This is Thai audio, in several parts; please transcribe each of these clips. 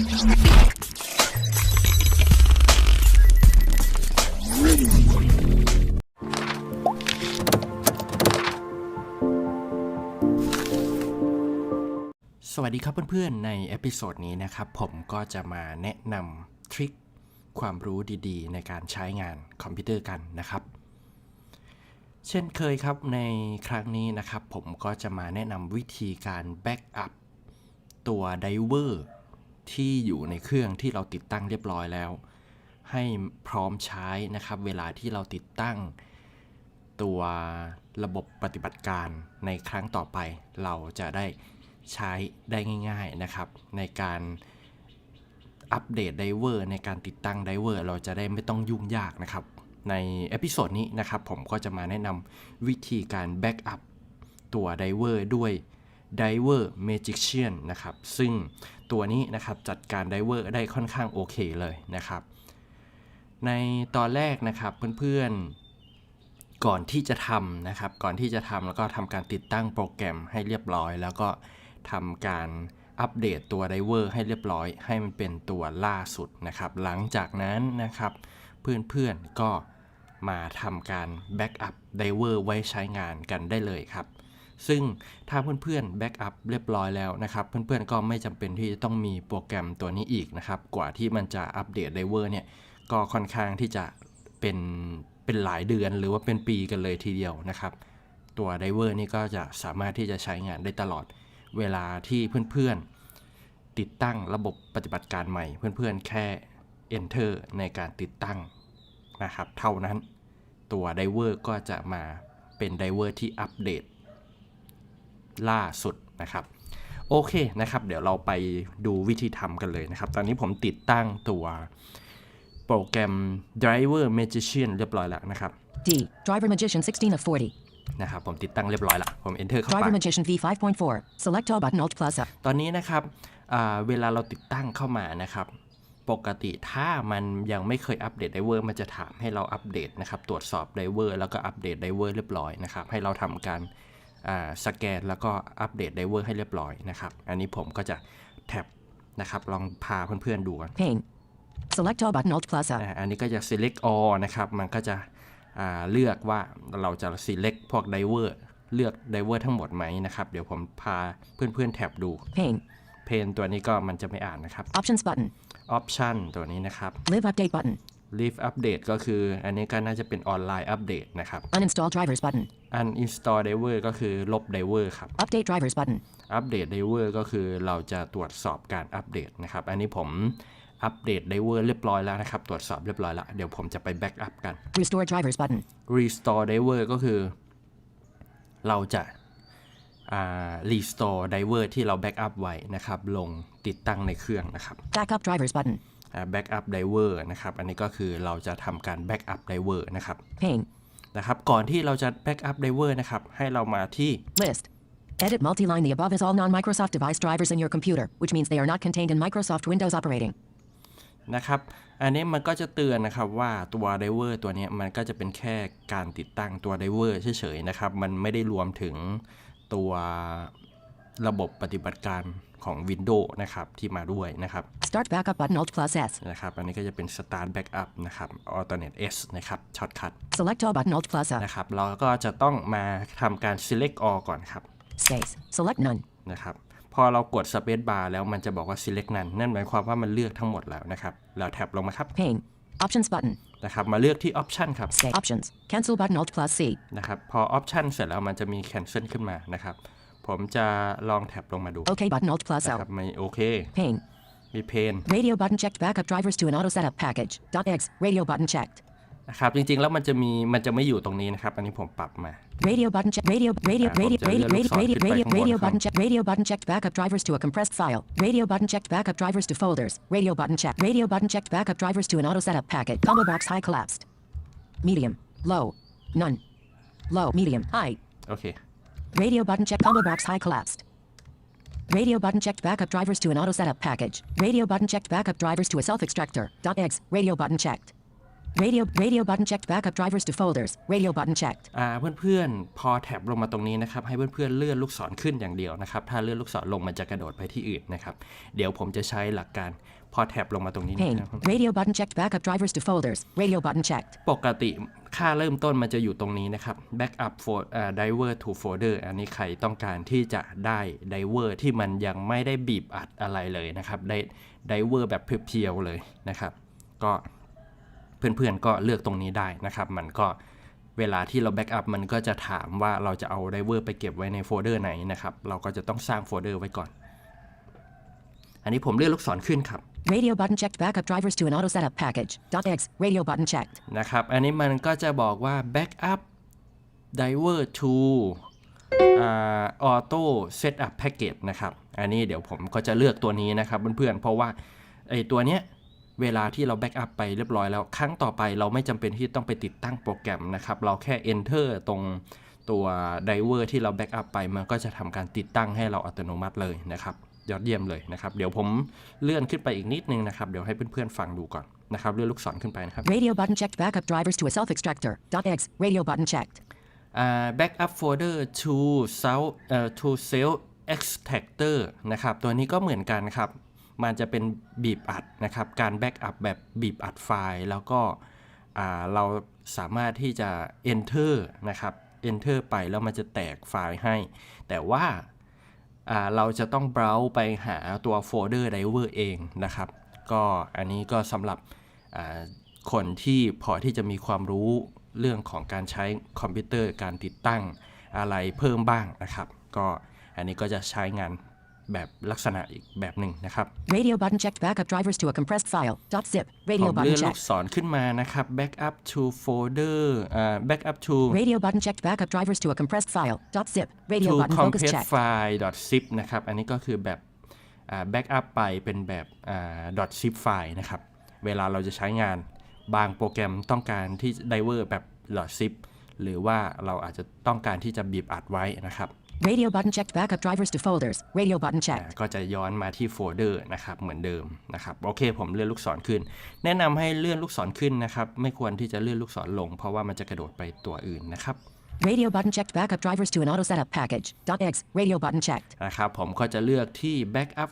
สวัสดีครับเพื่อนๆ ในเอพิโซดนี้นะครับ ผมก็จะมาแนะนำทริคความรู้ดีๆ ในการใช้งานคอมพิวเตอร์กันนะครับ เช่นเคยครับในครั้งนี้นะครับ ผมก็จะมาแนะนำวิธีการแบ็กอัพตัวไดเวอร์ ที่อยู่ในเครื่องที่เราติดตั้งเรียบร้อยแล้ว ให้พร้อมใช้นะครับ เวลาที่เราติดตั้ง ตัวระบบปฏิบัติการในครั้งต่อไป เราจะได้ใช้ได้ง่าย ๆนะครับ ในการอัปเดตไดเวอร์ในการติดตั้งไดเวอร์เราจะได้ไม่ต้องยุ่งยากนะครับ ในเอพิโซดนี้นะครับผมก็จะมาแนะนำวิธีการแบ็กอัพตัวไดเวอร์ด้วย Diver Magician นะครับ ซึ่งตัวนี้นะครับจัดการไดเวอร์ได้ค่อนข้างโอเคเลยนะครับ ในตอนแรกนะครับเพื่อนๆ ก่อนที่จะทำนะครับ ก่อนที่จะทำแล้วก็ทำการติดตั้งโปรแกรมให้เรียบร้อย แล้วก็ทำการอัปเดตตัวไดเวอร์ให้เรียบร้อย ให้มันเป็นตัวล่าสุดนะครับ หลังจากนั้นนะครับเพื่อนๆก็มาทำการแบ็กอัพไดเวอร์ไว้ใช้งานกันได้เลยครับ ซึ่งถ้าเพื่อนๆแบ็กอัพเรียบร้อยแล้วนะครับ เพื่อนๆก็ไม่จำเป็นที่จะต้องมีโปรแกรมตัวนี้อีกนะครับ กว่าที่มันจะอัปเดตไดเวอร์เนี่ย ก็ค่อนข้างที่จะเป็นเป็นหลายเดือนหรือว่าเป็นปีกันเลยทีเดียวนะครับ ตัวไดเวอร์นี่ก็จะสามารถที่จะใช้งานได้ตลอดเวลาที่เพื่อนๆ ติดตั้งระบบปฏิบัติการใหม่ เพื่อนๆ แค่ enter ในการติดตั้งนะครับ เท่านั้นตัวไดเวอร์ก็จะมาเป็นไดเวอร์ที่อัปเดต ล่าสุดนะครับโอเคนะครับเดี๋ยวเราไปดูวิธีทำกันเลยนะครับ ตอนนี้ผมติดตั้งตัวโปรแกรม Driver Magician เรียบร้อยแล้วนะครับ D. Driver Magician 16 of 40. นะครับผมติดตั้งเรียบร้อยแล้วผม enter เข้าไป Driver Magician V 5.4. Select all button Alt plus up. ตอนนี้นะครับอ่าเวลาเราติดตั้งเข้ามานะครับ ปกติถ้ามันยังไม่เคยอัปเดตไดเวอร์มันจะถามให้เราอัปเดตนะครับ ตรวจสอบไดเวอร์แล้วก็อัปเดตไดเวอร์เรียบร้อยนะครับ ให้เราทำการอ่า สแกนแล้วก็อัปเดตไดเวอร์ให้เรียบร้อยนะครับ อันนี้ผมก็จะแท็บนะครับลองพาเพื่อนๆดูกัน Pane. Select all button Alt plus up. อ่าอันนี้ก็จะ select all นะครับ มันก็จะอ่าเลือกว่าเราจะ select พวก diver เลือก diver ทั้งหมดไหมนะครับ เดี๋ยวผมพาเพื่อนๆแท็บดู Pane. เพนตัวนี้ก็มันจะไม่อ่านนะครับ Options button. option ตัวนี้นะครับ Live update button. Leave update ก็คืออันนี้ก็น่าจะเป็นออนไลน์อัปเดตนะครับ Uninstall drivers button. uninstall diver ก็คือลบ diver ครับ Update drivers button. อัปเดต diver ก็คือเราจะตรวจสอบการอัปเดตนะครับ อันนี้ผมอัปเดต diver เรียบร้อยแล้วนะครับ ตรวจสอบเรียบร้อยแล้ว เดี๋ยวผมจะไป backup กัน Restore drivers button. restore diver ก็คือ เราจะอ่า restore diver ที่เรา backup ไว้นะครับ ลงติดตั้งในเครื่องนะครับ Backup drivers button. อ่า backup diver นะครับ อันนี้ก็คือเราจะทำการ backup diver นะครับ Pane. นะครับ ก่อนที่เราจะ backup diver นะครับ ให้เรามาที่ List. Edit multi-line. The above is all non-Microsoft device drivers in your computer, which means they are not contained in Microsoft Windows operating. นะครับ อันนี้มันก็จะเตือนนะครับว่าตัว diver ตัวเนี้ยมันก็จะเป็นแค่การติดตั้งตัว diver เฉยๆนะครับ มันไม่ได้รวมถึงตัวระบบปฏิบัติการ ของ Windows นะครับที่มาด้วยนะครับ Start backup button Alt plus S. นะครับอันนี้ก็จะเป็น start backup นะครับ alternate S นะครับ shortcut Select all button Alt plus up. นะครับเราก็จะต้องมาทำการ select all ก่อนครับ Space. Select none. นะครับพอเรากด space bar แล้วมันจะบอกว่า select none นั่นหมายความว่ามันเลือกทั้งหมดแล้วนะครับเราแท็บลงมาครับ Pane. Options button. นะครับมาเลือกที่ option ครับ Say options. Cancel button Alt plus C. นะครับพอ option เสร็จแล้วมันจะมี cancel ขึ้นมานะครับ ผมจะ l องแท็บลงมาดู OK button Alt plus นะ L. ครับไม่โอเค Pane. มีเพน Radio button checked backup drivers to an auto setup package. .exe. Radio button checked. นะครับจริงๆแล้วมันจะมีมันจะไม่อยู่ตรงนี้นะครับ อันนี้ผมปรับมา Radio button check. Radio radio Ah, radio ผมจะ radio เลื่อนลูกศร radio ขึ้นไป radio ข้างบน radio ครับ button check. Radio button checked backup drivers to a compressed file. Radio button checked backup drivers to folders. Radio button checked. Radio button checked backup drivers to an auto setup packet. Combo box high collapsed. Medium. Low. None. Low. Medium. High. โอเค Radio button check combo box high collapsed. Radio button checked backup drivers to an auto setup package. Radio button checked backup drivers to a self extractor. .exe. Radio button checked. Radio radio button checked. Backup drivers to folders. Radio button checked. อ่าเพื่อนๆ พอแท็บลงมาตรงนี้นะครับ ให้เพื่อนๆ เลื่อนลูกศรขึ้นอย่างเดียวนะครับ ถ้าเลื่อนลูกศรลงมันจะกระโดดไปที่อื่นนะครับ เดี๋ยวผมจะใช้หลักการ พอแท็บลงมาตรงนี้ Pane. นะครับ Radio button checked. Backup drivers to folders. Radio button checked. ปกติค่าเริ่มต้นมันจะอยู่ตรงนี้นะครับ backup for อ่า driver to folder อันนี้ใครต้องการที่จะได้ driver ที่มันยังไม่ได้บีบอัดอะไรเลยนะครับ ได้ driver แบบเพียวๆเลยนะครับ ก็เพื่อนๆก็เลือกตรงนี้ได้นะครับ มันก็เวลาที่เราแบ็กอัพมันก็จะถามว่าเราจะเอาไดเวอร์ไปเก็บไว้ในโฟลเดอร์ไหนนะครับ เราก็จะต้องสร้างโฟลเดอร์ไว้ก่อน อันนี้ผมเลือกลูกศรขึ้นครับ Radio button checked. Backup drivers to an auto setup package. .exe. Radio button checked. นะครับ อันนี้มันก็จะบอกว่า backup driver to อ่า auto setup package นะครับ อันนี้เดี๋ยวผมก็จะเลือกตัวนี้นะครับเพื่อนๆ เพราะว่าไอตัวเนี้ยเวลาที่เราแบ็กอัพไปเรียบร้อยแล้ว ครั้งต่อไปเราไม่จำเป็นที่ต้องไปติดตั้งโปรแกรมนะครับ เราแค่ enter ตรงตัวไดเวอร์ที่เราแบ็กอัพไป มันก็จะทำการติดตั้งให้เราอัตโนมัติเลยนะครับ ยอดเยี่ยมเลยนะครับ เดี๋ยวผมเลื่อนขึ้นไปอีกนิดนึงนะครับ เดี๋ยวให้เพื่อนๆฟังดูก่อนนะครับ เลื่อนลูกศรขึ้นไปนะครับ Radio button checked. Backup drivers to a self extractor. .exe. Radio button checked. อ่า backup folder to self เอ่อ to self extractor นะครับ ตัวนี้ก็เหมือนกันครับ มันจะเป็นบีบอัดนะครับ การ backup แบบบีบอัดไฟล์แล้วก็อ่าเราสามารถที่จะ enter นะครับ enter ไปแล้วมันจะแตกไฟล์ให้ แต่ว่าอ่า เราจะต้องเบราว์ไปหาตัวโฟลเดอร์ไดเวอร์เองนะครับ ก็อันนี้ก็สำหรับคนที่พอที่จะมีความรู้เรื่องของการใช้คอมพิวเตอร์การติดตั้งอะไรเพิ่มบ้างนะครับ ก็อันนี้ก็จะใช้งาน แบบลักษณะอีกแบบหนึ่งนะครับ Radio button checked. Backup drivers to a compressed file. .zip. ผ Radio ม button เลื่อนลูก checked. ศรขึ้นมานะครับ backup to folder อ่า backup to Radio button checked. Backup drivers to a compressed file. .zip. Radio to button focus compress checked. file zip นะครับ อันนี้ก็คือแบบอ่า backup ไปเป็นแบบอ่า zip file นะครับ เวลาเราจะใช้งานบางโปรแกรมต้องการที่ diver แบบ zip หรือว่าเราอาจจะต้องการที่จะบีบอัดไว้นะครับ Radio button checked. Backup drivers to folders. Radio button อ่า checked. ก็จะย้อนมาที่โฟลเดอร์นะครับเหมือนเดิมนะครับโอเคผมเลื่อนลูกศรขึ้น แนะนำให้เลื่อนลูกศรขึ้นนะครับไม่ควรที่จะเลื่อนลูกศรลง เพราะว่ามันจะกระโดดไปตัวอื่นนะครับ Radio button checked. Backup drivers to an auto setup package. .exe. Radio button checked. นะครับผมก็จะเลือกที่ backup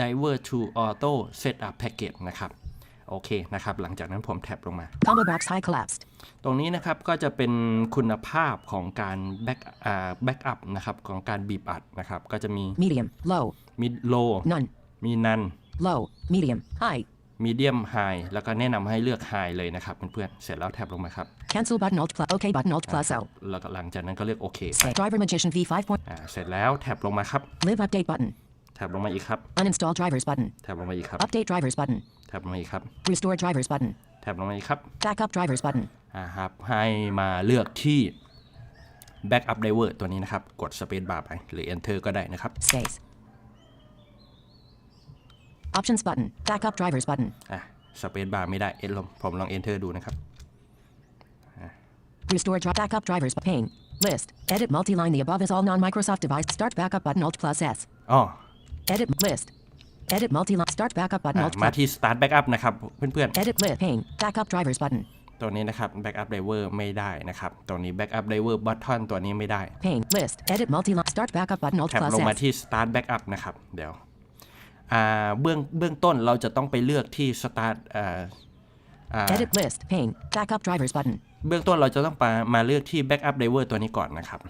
diver to auto setup package นะครับ โอเคนะครับ หลังจากนั้นผมแท็บลงมา Combo box high collapsed. ตรงนี้นะครับก็จะเป็นคุณภาพของการ back อ่า backup นะครับของการบีบอัดนะครับ ก็จะมี Medium. Low. มี low None. มี none Low. Medium. High. medium high แล้วก็แนะนำให้เลือก high เลยนะครับเพื่อนๆเสร็จแล้วแท็บลงมาครับ Cancel button alt plus. OK button alt plus O. แล้วก็หลังจากนั้นก็เลือกโอเค Say. Driver magician V5 point. อ่าเสร็จแล้วแท็บลงมาครับ Live update button. แท็บลงมาอีกครับ Uninstall drivers button. แท็บลงมาอีกครับ Update drivers button. แท็บลงมาอีกครับ Restore drivers button. แท็บลงมาอีกครับ Backup drivers button. อ่าครับ ให้มาเลือกที่ backup driver ตัวนี้นะครับ กด space bar ไป หรือ enter ก็ได้นะครับ Space. Options button. Backup drivers button. อะ space bar ไม่ได้ เอ็นลงผมลอง enter ดูนะครับ Restore dri- backup drivers pane. List. Edit multi-line. The above is all non-Microsoft device. Start backup button alt plus S. อ๋อ Edit list. Edit multi-line. Start backup button อะ alt มา plus. ที่ start backup นะครับเพื่อน Edit list pane. Backup drivers button. ๆ ตัวนี้นะครับ backup driver ไม่ได้นะครับ ตัวนี้ backup driver button ตัวนี้ไม่ได้ Pane. List. Edit multi-line. Start backup button alt แท็บ plus ลงมา S. ที่ start backup นะครับ เดี๋ยวอ่าเบื้องเบื้องต้นเราจะต้องไปเลือกที่ start อ่าอ่า Edit list pane. Backup drivers button. เบื้องต้นเราจะต้องมามาเลือกที่ backup driver ตัวนี้ก่อนนะครับ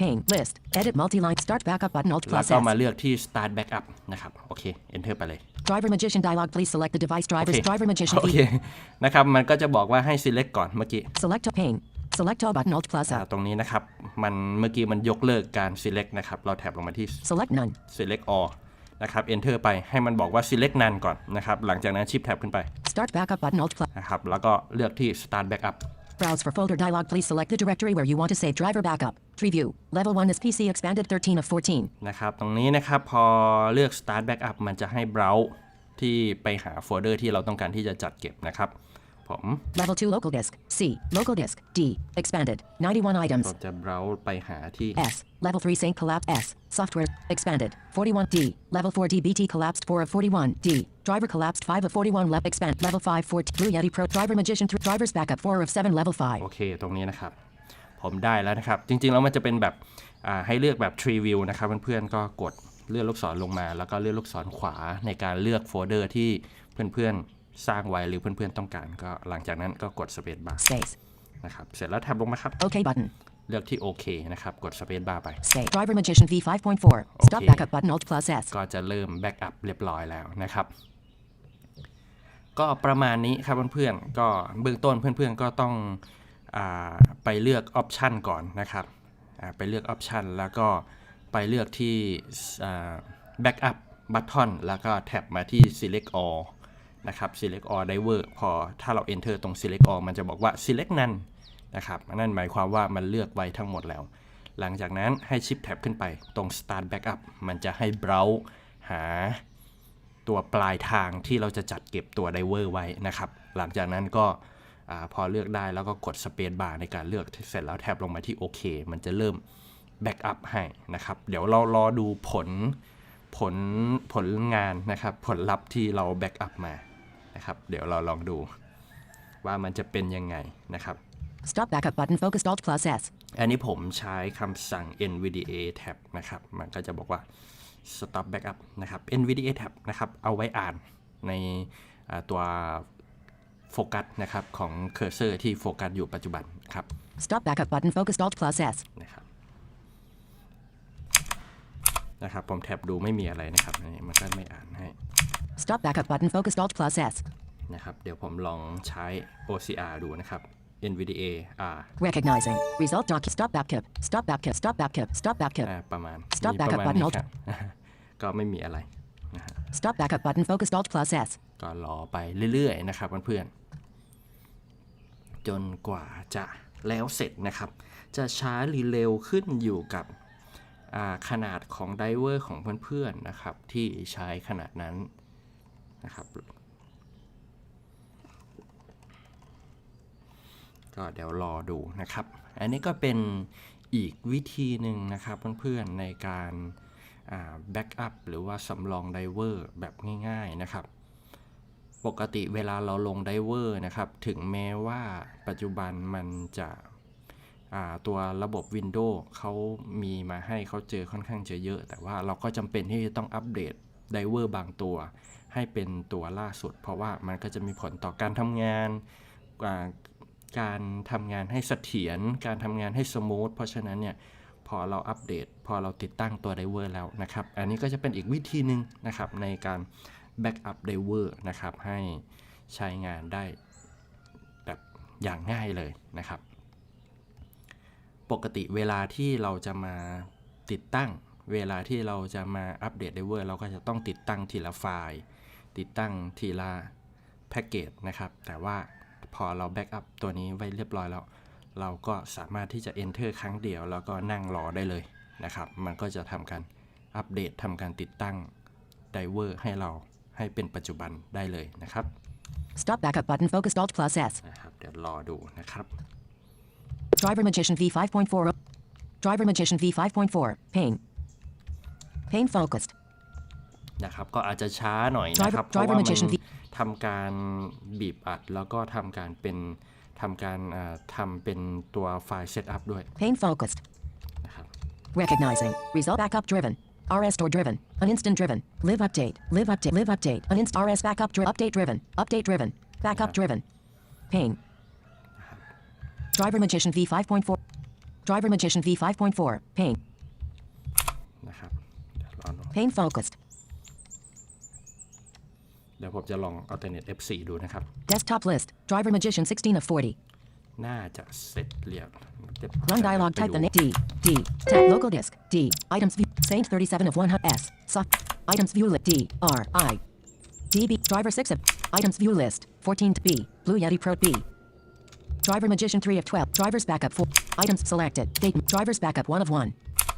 Pane. List. Edit multi-line. Start backup button alt แล้ว plus ก็ S. มาเลือกที่ start backup นะครับ โอเค enter ไปเลย Driver magician dialog. Please select the device โอ drivers. เค Driver magician โอเค V. นะครับ มันก็จะบอกว่าให้ select ก่อนเมื่อกี้ Select a pane. Select all button alt plus อ่า O. ตรงนี้นะครับ มันเมื่อกี้มันยกเลิกการ select นะครับ เราแท็บลงมาที่ Select none. select all นะครับ enter ไป ให้มันบอกว่า select none ก่อนนะครับ หลังจากนั้นชิปแท็บขึ้นไป Start backup button alt plus. นะครับ แล้วก็เลือกที่ start backup Browse for folder dialog. Please select the directory where you want to save driver backup. Tree view. Level 1 is PC expanded 13 of 14. นะครับ ตรงนี้นะครับ พอเลือก start backup มันจะให้ browse ที่ไปหาโฟลเดอร์ที่เราต้องการที่จะจัดเก็บนะครับ ผม Level 2 local disk. C. Local disk. D. Expanded. 91 ก็ items. จะเบราว์ไปหาที่ S. Level 3 sync collapse. S. Software. Expanded. 41 D. Level 4 DBT collapsed 4 of 41. D. Driver collapsed 5 of 41. Lep expand. Level 5 4 Blue Yeti Pro. Driver Magician 3. Drivers backup 4 of 7. Level 5. โอเค ตรงนี้นะครับ ผมได้แล้วนะครับ จริงๆแล้วมันจะเป็นแบบอ่าให้เลือกแบบ tree view นะครับเพื่อนๆก็กดเลื่อนลูกศรลงมา แล้วก็เลื่อนลูกศรขวาในการเลือกโฟลเดอร์ที่เพื่อนๆสร้างไว้หรือเพื่อนๆต้องการ ก็หลังจากนั้นก็กด space bar Space. นะครับเสร็จแล้วแท็บลงมาครับ OK button. เลือกที่โอเคนะครับ กด space bar ไป Space. Driver Magician V 5.4. Stop Okay. backup button Alt plus S. ก็จะเริ่มแบ็กอัพเรียบร้อยแล้วนะครับ ก็ประมาณนี้ครับเพื่อนๆก็เบื้องต้นเพื่อนๆก็ต้องอา ไปเลือกออปชันก่อนนะครับไปเลือกออปชันแล้วก็ไปเลือกที่แบ็กอัพบัตทอนแล้วก็แท็บมาที่ select all นะครับ select all diver พอถ้าเรา enter ตรง select all มันจะบอกว่า select none นะครับนั่นหมายความว่ามันเลือกไว้ทั้งหมดแล้ว หลังจากนั้นให้ชิปแท็บขึ้นไปตรง start backup มันจะให้ browse หาตัวปลายทางที่เราจะจัดเก็บตัวไดเวอร์ไว้นะครับ หลังจากนั้นก็ อาพอเลือกได้แล้วก็กดสเปซบาร์ในการเลือกเสร็จแล้วแท็บลงมาที่โอเคมันจะเริ่มแบ็กอัพให้นะครับ เดี๋ยวเรารอดูผลผลผลงานนะครับ ผลลัพธ์ที่เราแบ็กอัพมานะครับ เดี๋ยวเราลองดูว่ามันจะเป็นยังไงนะครับ Stop backup button focused Alt plus S. อันนี้ผมใช้คำสั่ง NVDA tab นะครับ มันก็จะบอกว่า stop backup นะครับ NVDA tab นะครับ เอาไว้อ่านในอ่าตัว โฟกัสนะครับของเคอร์เซอร์ที่โฟกัสอยู่ปัจจุบันครับ Stop backup button focused Alt plus S. นะครับนะครับผมแท็บดูไม่มีอะไรนะครับอันนี้มันก็ไม่อ่านให้ Stop backup button focused Alt plus S. นะครับเดี๋ยวผมลองใช้ OCR ดูนะครับ NVDA R Recognizing. Result doc. Stop backup. Stop backup. Stop backup. Stop backup. อ่าประมาณ Stop มีประ backup มาณ button นี้ alt ครับก็ไม่มีอะไร Stop backup button focused Alt plus S. ก็รอไปเรื่อยๆนะครับเพื่อนๆ จนกว่าจะแล้วเสร็จนะครับ จะช้าหรือเร็วขึ้นอยู่กับขนาดของไดเวอร์ของเพื่อนๆนะครับ ที่ใช้ขนาดนั้นนะครับ ก็เดี๋ยวรอดูนะครับ อันนี้ก็เป็นอีกวิธีหนึ่งนะครับเพื่อนๆในการแบ็กอัพหรือว่าสำรองไดเวอร์แบบง่ายๆนะครับ ปกติเวลาเราลงไดเวอร์นะครับ ถึงแม้ว่าปัจจุบันมันจะตัวระบบ Windows เขามีมาให้เขาเจอค่อนข้างจะเยอะ แต่ว่าเราก็จำเป็นที่จะต้องอัปเดตไดเวอร์บางตัว ให้เป็นตัวล่าสุด เพราะว่ามันก็จะมีผลต่อการทำงานการทำงานให้เสถียรการทำงานให้สมูทเพราะฉะนั้นเนี่ยพอเราอัปเดต พอเราติดตั้งตัวไดเวอร์แล้วนะครับ อันนี้ก็จะเป็นอีกวิธีหนึ่งนะครับในการ แบ็กอัพไดเวอร์นะครับให้ใช้งานได้แบบอย่างง่ายเลยนะครับ ปกติเวลาที่เราจะมาติดตั้ง เวลาที่เราจะมาอัปเดตไดเวอร์เราก็จะต้องติดตั้งทีละไฟล์ ติดตั้งทีละแพ็กเกจนะครับ แต่ว่าพอเราแบ็กอัพตัวนี้ไว้เรียบร้อยแล้ว เราก็สามารถที่จะ enter ครั้งเดียว แล้วก็นั่งรอได้เลยนะครับ มันก็จะทำการอัปเดตทำการติดตั้งไดเวอร์ให้เรา ให้เป็นปัจจุบันได้เลยนะครับ Stop backup button focused Alt plus S. นะครับเดี๋ยวรอดูนะครับ Driver Magician V 5.4. Driver Magician V 5.4. Pain. Pain focused. นะครับก็อาจจะช้าหน่อย Driver- นะครับ เพราะ driver ว่ามัน magician ทำการบีบอัด แล้วก็ทำการเป็นทำการอ่าทำเป็นตัวไฟล์เซตอัพด้วย Pain focused. นะครับ Recognizing. Result backup driven. RS store driven. Uninstant driven. Live update. Live update. Live update. Uninst RS backup dri- update driven. Update driven. Backup driven. Pain. Driver Magician V 5.4. Driver Magician V 5.4. Pain. นะครับ เดี๋ยวรอดู Pain focused. เดี๋ยวผมจะลอง alternate F4 ดูนะครับ Desktop list. Driver Magician 16 of 40. น่าจะเสร็จเรียบ Run dialog.ไป Type ดู the name. D. D. Tab local disk. D. Items view. Saint 37 of 100. S. Soft. Items view list. D. R. I. DB. Driver 6 of. Items view list. 14 to B. Blue Yeti Pro B. Driver Magician 3 of 12. Drivers backup 4. Items selected. Date. Drivers backup 1 of 1.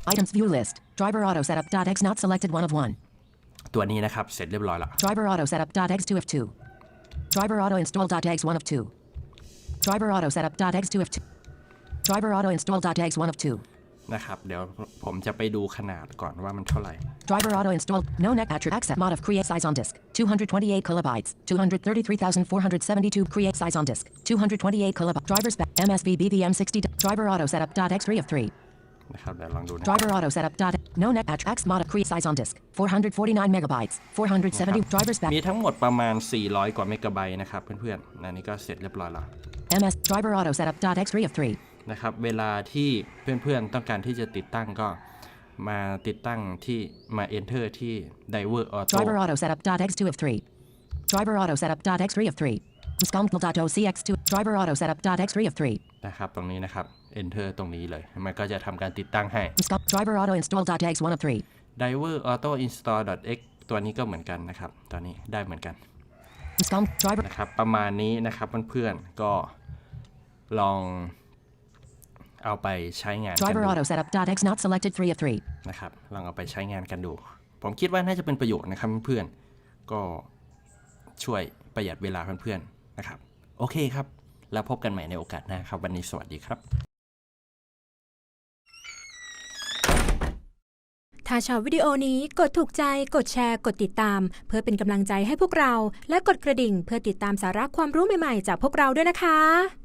Items view list. Driver auto setup. Dot X not selected 1 of 1. ตัวนี้นะครับ เสร็จเรียบร้อยแล้ว Driver auto setup. Dot X 2 of 2. Driver auto install.exe 1 of 2. Driver auto setup.exe 2 of 2. Driver auto install.exe 1 of 2. นะครับ เดี๋ยวผมจะไปดูขนาดก่อนว่ามันเท่าไหร่ Driver auto install. No net attribute accept mod of create size on disk. 228 kilobytes. 233,472 create size on disk. 228 kilobytes. Driver spec. MSV BVM60. Driver auto setup.exe 3 of 3. นะครับ เดี๋ยวลองดูนะ Driver auto setup. Dot, no net attribute X mod of create size on disk. 449 megabytes. 470 driver spec. มีทั้งหมดประมาณ 400 กว่าเมกะไบต์นะครับเพื่อนๆอันนี้ก็เสร็จเรียบร้อยแล้ว MS driver auto setup.exe 3 of 3. นะครับ เวลาที่เพื่อนๆต้องการที่จะติดตั้งก็มาติดตั้งที่มา enter ที่ driver auto Driver auto setup.exe 2 of 3. Driver auto setup.exe 3 of 3. Scumple.ocx2. Driver auto setup.exe 3 of 3. นะครับ ตรงนี้นะครับ enter ตรงนี้เลย มันก็จะทำการติดตั้งให้ Scum driver auto install.exe 1 of 3. driver auto install x ตัวนี้ก็เหมือนกันนะครับตัวนี้ได้เหมือนกัน Scum driver นะครับประมาณนี้นะครับเพื่อนๆก็ ลองเอาไปใช้งานกัน driver ดู auto setup.exe not selected 3 of 3. นะครับ ลองเอาไปใช้งานกันดู ผมคิดว่าน่าจะเป็นประโยชน์นะครับเพื่อนๆ ก็ช่วยประหยัดเวลาเพื่อนๆ นะครับ โอเคครับ แล้วพบกันใหม่ในโอกาสหน้าครับ วันนี้สวัสดีครับ ถ้าชอบวิดีโอนี้กดถูกใจ กดแชร์ กดติดตาม เพื่อเป็นกำลังใจให้พวกเรา และกดกระดิ่งเพื่อติดตามสาระความรู้ใหม่ๆ จากพวกเราด้วยนะคะ